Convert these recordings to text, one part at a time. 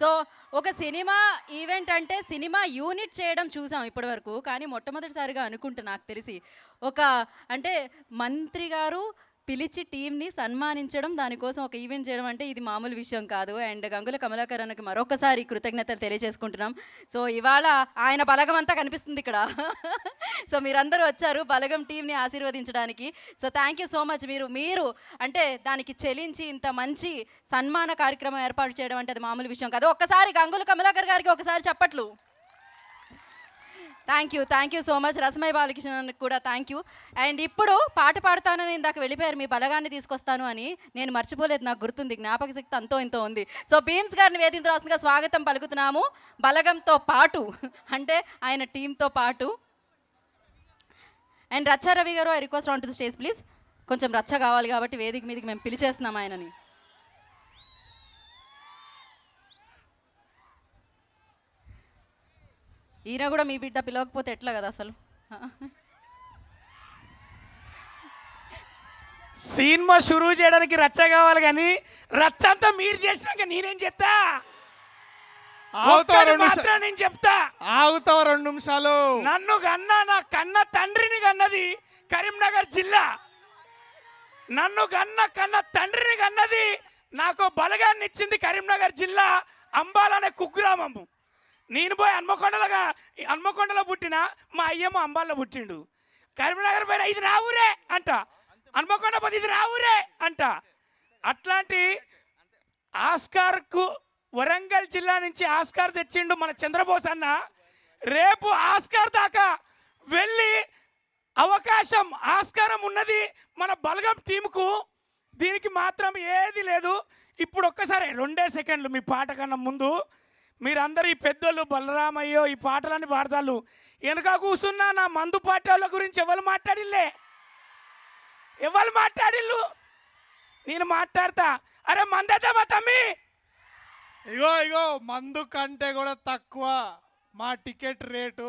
So ఒక cinema event అంటే cinema unit చేయడం చూసాం ఇప్పటి వరకు కానీ మొట్టమొదటిసారిగా అనుకుంటా నాకు తెలిసి ఒక అంటే మంత్రి గారు పిలిచి టీంని సన్మానించడం దానికోసం ఒక ఈవెంట్ చేయడం అంటే ఇది మామూలు విషయం కాదు. అండ్ గంగుల కమలాకర్ అన్నకి మరొకసారి కృతజ్ఞతలు తెలియజేసుకుంటున్నాం. సో ఇవాళ ఆయన బలగం అంతా కనిపిస్తుంది ఇక్కడ. సో మీరందరూ వచ్చారు బలగం టీంని ఆశీర్వదించడానికి. So thank you so much మీరు మీరు అంటే దానికి చెలించి ఇంత మంచి సన్మాన కార్యక్రమం ఏర్పాటు చేయడం అంటే అది మామూలు విషయం కాదు. ఒక్కసారి గంగుల కమలాకర్ గారికి ఒకసారి చెప్పట్లు. Thank you thank you so much Rasamayi Balakrishna కూడా థ్యాంక్ యూ అండ్ ఇప్పుడు పాట పాడతానని ఇందాక వెళ్ళిపోయారు మీ బలగాన్ని తీసుకొస్తాను అని నేను మర్చిపోలేదు నాకు గుర్తుంది జ్ఞాపక శక్తి అంతో ఇంతో ఉంది. సో భీమ్స్ గారిని వేదించవలసిందిగా స్వాగతం పలుకుతున్నాము. బలగంతో పాటు అంటే ఆయన టీంతో పాటు. And Racha Ravi garu I request on to the stage please కొంచెం రచ్చ కావాలి కాబట్టి వేదిక మీదకి మేము పిలిచేస్తున్నాం ఆయనని. ఈయన కూడా మీ బిడ్డ పిలవకపోతే ఎట్లా కదా అసలు? సినిమా షురూ చేయడానికి రచ్చ కావాలి కానీ రచ్చ అంతా మీరు చేసినాక నేనేం చెప్తా? ఆగుతావా రెండు నిమిషాలు? నేను చెప్తా. ఆగుతావా రెండు నిమిషాలు? నన్ను కన్నా నా కన్న తండ్రిని కన్నది కరీంనగర్ జిల్లా. నన్ను కన్న కన్న తండ్రిని కన్నది నాకు బలగాన్ని ఇచ్చింది కరీంనగర్ జిల్లా అంబాల్ అనే కుగ్రామము. నేను పోయి హన్మకొండలో హన్మకొండలో పుట్టిన మా అయ్యమ్మ అంబాల్లో పుట్టిండు. కరీంనగర్ పైన ఇది నా ఊరే అంట. హన్మకొండ పోతే ఇది నా ఊరే అంట. అట్లాంటి ఆస్కార్కు వరంగల్ జిల్లా నుంచి ఆస్కార్ తెచ్చిండు మన చంద్రబోస్ అన్న. రేపు ఆస్కార్ దాకా వెళ్ళి అవకాశం ఆస్కారం ఉన్నది మన బలగం టీంకు దీనికి మాత్రం ఏది లేదు. ఇప్పుడు ఒక్కసారి రెండే సెకండ్లు మీ పాట కన్నా ముందు. మీరందరూ ఈ పెద్దోళ్ళు బలరామయ్యో ఈ పాటలన్నీ పాడతారు వెనక కూర్చున్నా నా మందు పాటల గురించి ఎవరు మాట్లాడిల్లే? ఎవరు మాట్లాడిల్లు? నేను మాట్లాడతా. అరే మందేద్దామా తమ్మి? ఇగో ఇగో మందు కంటే కూడా తక్కువ మా టికెట్ రేటు.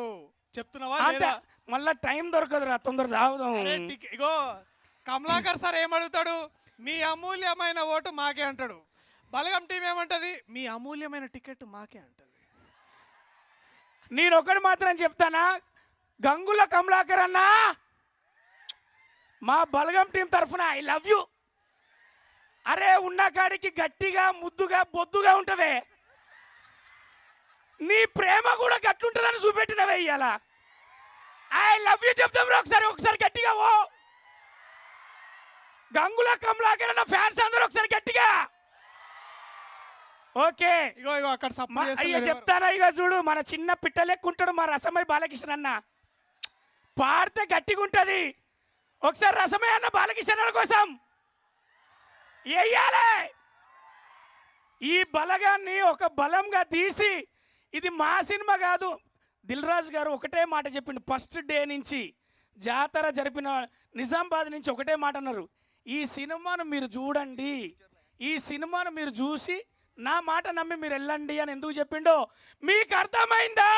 చెప్తున్నావా అంతే? మళ్ళా టైం దొరకదురా తొందర తాగుదాం. ఇగో కమలాకర్ సార్ ఏమడుగుతాడు? మీ అమూల్యమైన ఓటు మాకే అంటాడు. బలగం టీం ఏమంటది? మీ అమూల్యమైన టికెట్ మాకే అంటది. నేను ఒకటి మాత్రం చెప్తానా గంగుల కమలాకర్ అన్నా మా బలగం టీం తరఫున ఐ లవ్ యూ అరే ఉన్న కాడికి గట్టిగా ముద్దుగా బొద్దుగా ఉంటవే. నీ ప్రేమ కూడా గట్లుంటుందని చూపెట్టినవే ఇవాళ ఐ లవ్ యూ చెప్తాం ఒకసారి ఒకసారి గట్టిగా ఓ గంగుల కమలాకర్ అన్న ఫ్యాన్స్ అందరూ ఒకసారి గట్టిగా. ఓకే. ఇగో ఇగో అక్కడ అయ్యో? చెప్తానా? ఇక చూడు మన చిన్న పిట్ట లెక్కుంటాడు మా రసమై బాలకృష్ణ అన్న. పాడితే గట్టిగా ఉంటది. ఒకసారి రసమై అన్న బాలకృష్ణ కోసం. వెయ్యాలే ఈ బలగాన్ని ఒక బలంగా తీసి ఇది మా సినిమా కాదు. దిల్ రాజు గారు ఒకటే మాట చెప్పిండు. ఫస్ట్ డే నుంచి జాతర జరిపిన నిజామాబాద్ నుంచి ఒకటే మాట అన్నారు. ఈ సినిమాను మీరు చూడండి. ఈ సినిమాను మీరు చూసి నా మాట నమ్మి మీరు వెళ్ళండి అని ఎందుకు చెప్పిండో మీకు అర్థమైందా?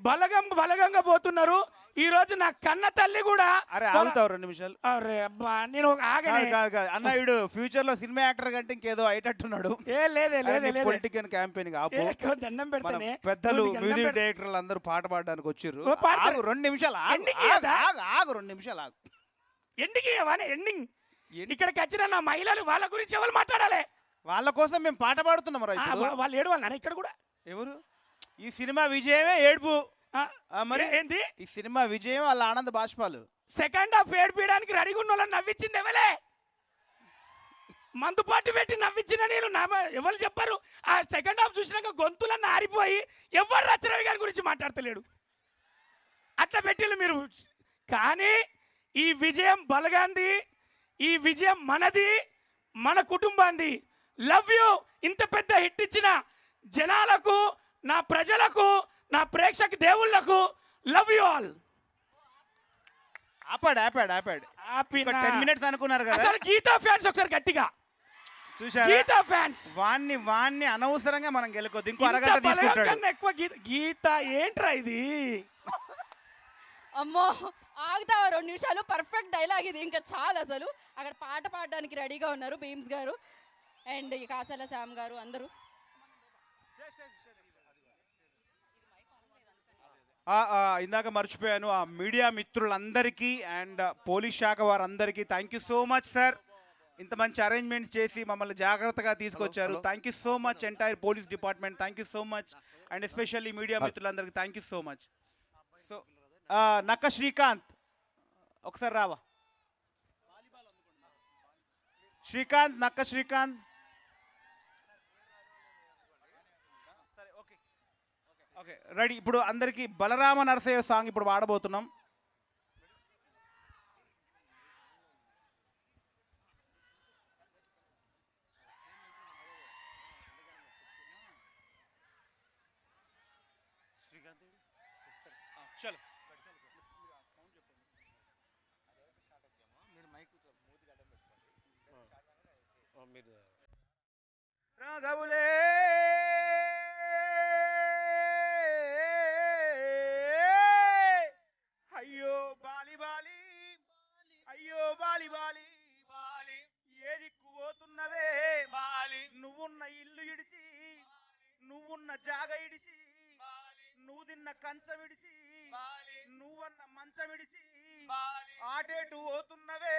బలగం బలగంగా పోతున్నారు. ఈ రోజు నా కన్న తల్లి కూడా అరే ఆగుతావు రెండు నిమిషాలు. అరే అబ్బా నేను ఆగనే. కాదు కాదు అన్న వీడు ఫ్యూచర్లో సినిమా యాక్టర్ కంటే ఇంకేదో అయ్యేటట్టున్నాడు. ఏ లేదే లేదే లేదే. పొలిటికల్ క్యాంపెయిన్ ఆపు. దండం పెడతానే. పెద్దలు మ్యూజిక్. డైరెక్టర్లు అందరూ పాట పాడడానికి వచ్చిర్రు. ఆగు రెండు నిమిషాలు ఆగు, ఆగు? ఆగు, రెండు నిమిషాలు ఆగు. Ending ending. ఇక్కడికి వచ్చిన నా మహిళలు వాళ్ళ గురించి ఎవరు మాట్లాడాలి? వాళ్ళ కోసం మేము పాట పాడుతున్నాం రా ఇప్పుడు. వాళ్ళు ఏడు వాళ్ళ ఇక్కడ కూడా? ఎవరు? ఈ సినిమా విజయమే ఏడుపు. ఆ, ఆ, మరి ఏ- ఏంది? ఈ సినిమా విజయం వాళ్ళ ఆనంద బాష్పాలు. సెకండ్ హాఫ్ ఏడిపించడానికి రెడీగా ఉన్న వాళ్ళని నవ్వించింది ఎవలే? మందు పాటు పెట్టి నవ్వించిన నేను నా ఎవరు చెప్పారు? ఆ సెకండ్ హాఫ్ చూసినాక గొంతులన్నీ ఆరిపోయి ఎవరు రచరవి గారి గురించి మాట్లాడతలేడు. అట్లా పెట్టిల్లు మీరు. కానీ ఈ విజయం బలగాంది ఈ విజయం మనది మన కుటుంబాంది. లవ్ యూ ఇంత పెద్ద హిట్ ఇచ్చిన జనాలకు నా ప్రజలకు నా ప్రేక్షక దేవుళ్ళకు లవ్ యూ ఆల్. ఆపాడు ఆపాడు ఆపాడు. టెన్ మినిట్స్ అనుకున్నారు కదా. అసలు గీతా ఫ్యాన్స్ ఒకసారి గట్టిగా. చూసారా గీతా ఫ్యాన్స్. వాణ్ణి వాణ్ణి అనవసరంగా మనం గెలుకోద్దు. ఇంకో అరగంట తీసుకుంటాడు. ఎక్కువ గీత గీత ఏంట్రా ఇది? అమ్మో ఆగుతావా రెండు నిమిషాలు. పర్ఫెక్ట్ డైలాగ్ ఇది. ఇంకా చాలు అసలు. అక్కడ పాట పాడడానికి రెడీగా ఉన్నారు భీమ్స్ గారు. అండ్ ఈ కాసాల శ్యామ్ గారు అందరూ. ఇందాక మర్చిపోయాను ఆ మీడియా మిత్రులందరికీ అండ్ పోలీస్ శాఖ వారందరికీ thank you so much sir ఇంత మంచి అరేంజ్మెంట్స్ చేసి మమ్మల్ని జాగ్రత్తగా తీసుకొచ్చారు. Thank you so much entire police department thank you so much and especially media మిత్రులందరికీ thank you so much so Nakka Srikanth ఒకసారి రావా? శ్రీకాంత్ నక్క శ్రీకాంత్. Okay ready. ఇప్పుడు అందరికీ బలరామ నరసయ్య సాంగ్ ఇప్పుడు వాడబోతున్నాం. చలో. రాఘవులే. జాగ ఇడిచి నువ్వు తిన్న కంచం ఇడిచి నువ్వన్న మంచం ఇడిచి ఆటేటు పోతున్నవే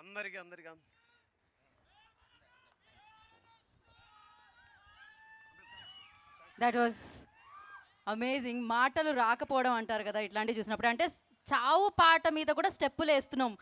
అందరికి అందరికి దట్ వాజ్ అమేజింగ్ మాటలు రాకపోవడం అంటారు కదా ఇట్లాంటివి చూసినప్పుడు. అంటే చావు పాట మీద కూడా స్టెప్పులు వేస్తున్నాం.